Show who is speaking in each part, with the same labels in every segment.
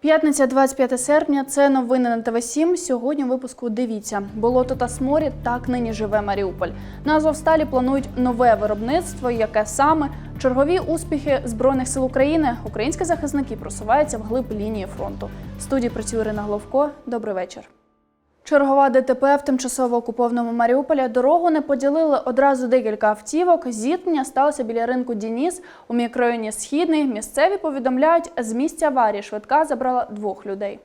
Speaker 1: П'ятниця, 25 серпня. Це новини на ТВ 7 Сьогодні в випуску дивіться. Болото та сморід так нині живе Маріуполь. На Азовсталі планують нове виробництво. Яке саме чергові успіхи збройних сил України? Українські захисники просуваються вглиб лінії фронту. В студії працює Ірина Головко. Добрий вечір. Чергова ДТП в тимчасово окупованому Маріуполі дорогу не поділили одразу декілька автівок. Зіткнення сталося біля ринку Дініс у мікрорайоні Східний. Місцеві повідомляють, з місця аварії швидка забрала двох людей.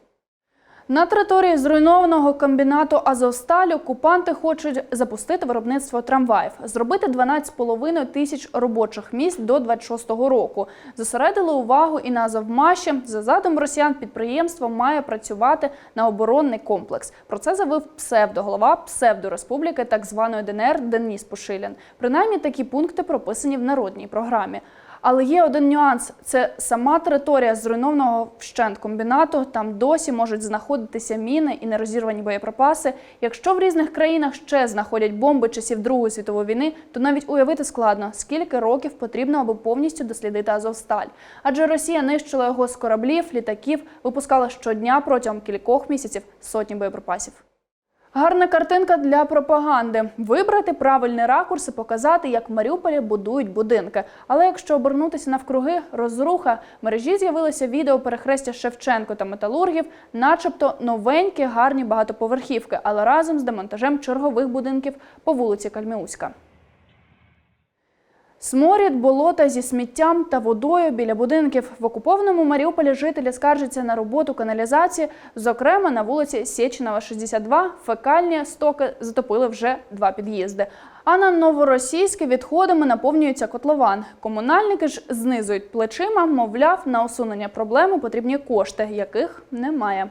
Speaker 1: На території зруйнованого комбінату Азовсталь окупанти хочуть запустити виробництво трамваїв, зробити 12,5 тисяч робочих місць до 26-го року. Зосередили увагу і на Азовмаші. За задум росіян підприємство має працювати на оборонний комплекс. Про це заявив псевдоголова псевдореспубліки так званої ДНР Деніс Пушилін. Принаймні такі пункти прописані в народній програмі. Але є один нюанс: це сама територія зруйнованого вщент комбінату. Там досі можуть знаходитися міни і нерозірвані боєприпаси. Якщо в різних країнах ще знаходять бомби часів Другої світової війни, то навіть уявити складно, скільки років потрібно, аби повністю дослідити Азовсталь. Адже Росія нищила його з кораблів, літаків, випускала щодня протягом кількох місяців сотні боєприпасів. Гарна картинка для пропаганди. Вибрати правильний ракурс і показати, як в Маріуполі будують будинки. Але якщо обернутися навкруги, розруха мережі з'явилося відео перехрестя Шевченко та металургів, начебто новенькі гарні багатоповерхівки, але разом з демонтажем чергових будинків по вулиці Кальміуська. Сморід, болота зі сміттям та водою біля будинків в окупованому Маріуполі жителі скаржаться на роботу каналізації. Зокрема, на вулиці Сєчинова, 62, фекальні стоки затопили вже два під'їзди. А на новоросійське відходами наповнюється котлован. Комунальники ж знизують плечима, мовляв, на усунення проблеми потрібні кошти, яких немає.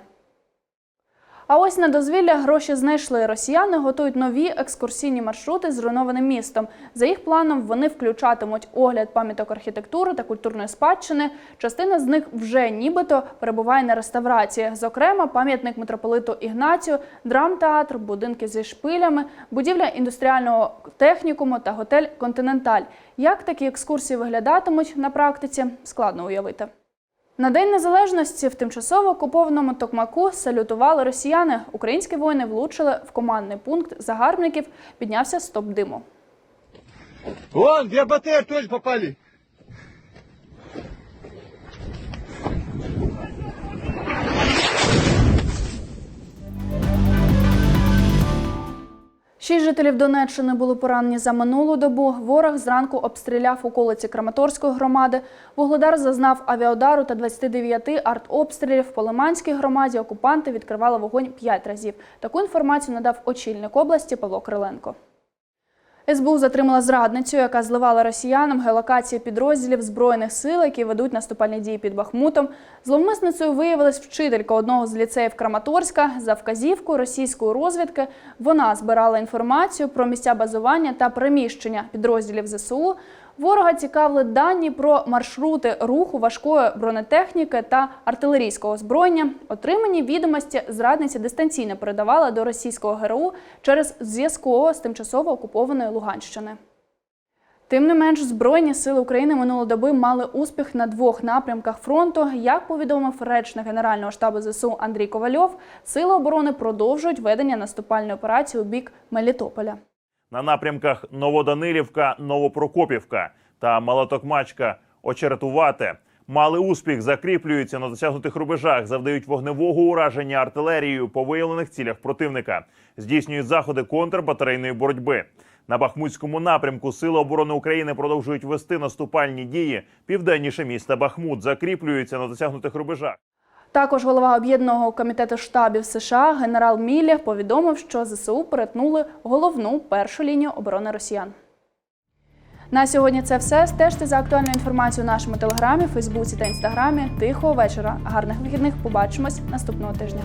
Speaker 1: А ось на дозвілля гроші знайшли. Росіяни готують нові екскурсійні маршрути з зруйнованим містом. За їх планом вони включатимуть огляд пам'яток архітектури та культурної спадщини. Частина з них вже нібито перебуває на реставрації. Зокрема, пам'ятник митрополиту Ігнатію, драмтеатр, будинки зі шпилями, будівля індустріального технікуму та готель Континенталь. Як такі екскурсії виглядатимуть на практиці, складно уявити. На День Незалежності в тимчасово окупованому Токмаку салютували росіяни. Українські воїни влучили в командний пункт загарбників. Піднявся стоп диму.
Speaker 2: Вон, в БТР теж попали.
Speaker 1: Шість жителів Донеччини були поранені за минулу добу. Ворог зранку обстріляв околиці Краматорської громади. Вугледар зазнав авіаудару та 29 артобстрілів. В Полиманській громаді окупанти відкривали вогонь п'ять разів. Таку інформацію надав очільник області Павло Криленко. СБУ затримала зрадницю, яка зливала росіянам геолокації підрозділів збройних сил, які ведуть наступальні дії під Бахмутом. Зловмисницею виявилась вчителька одного з ліцеїв Краматорська. За вказівкою російської розвідки вона збирала інформацію про місця базування та приміщення підрозділів ЗСУ. Ворога цікавили дані про маршрути руху важкої бронетехніки та артилерійського озброєння. Отримані відомості зрадниця дистанційно передавала до російського ГРУ через зв'язково з тимчасово окупованої Луганщини. Тим не менш, Збройні сили України минулої доби мали успіх на двох напрямках фронту. Як повідомив речник Генерального штабу ЗСУ Андрій Ковальов, сили оборони продовжують ведення наступальної операції у бік Мелітополя.
Speaker 3: на напрямках Новоданилівка, Новопрокопівка та Малотокмачка Очеретувате мали успіх, закріплюються на досягнутих рубежах, завдають вогневого ураження артилерією по виявлених цілях противника, здійснюють заходи контрбатарейної боротьби. На Бахмутському напрямку Сили оборони України продовжують вести наступальні дії південніше міста Бахмут, закріплюються на досягнутих рубежах.
Speaker 1: Також голова об'єднаного комітету штабів США генерал Міллі повідомив, що ЗСУ перетнули головну першу лінію оборони росіян. На сьогодні це все. Стежте за актуальною інформацією в нашому телеграмі, Фейсбуці та інстаграмі. Тихого вечора. Гарних вихідних. Побачимось наступного тижня.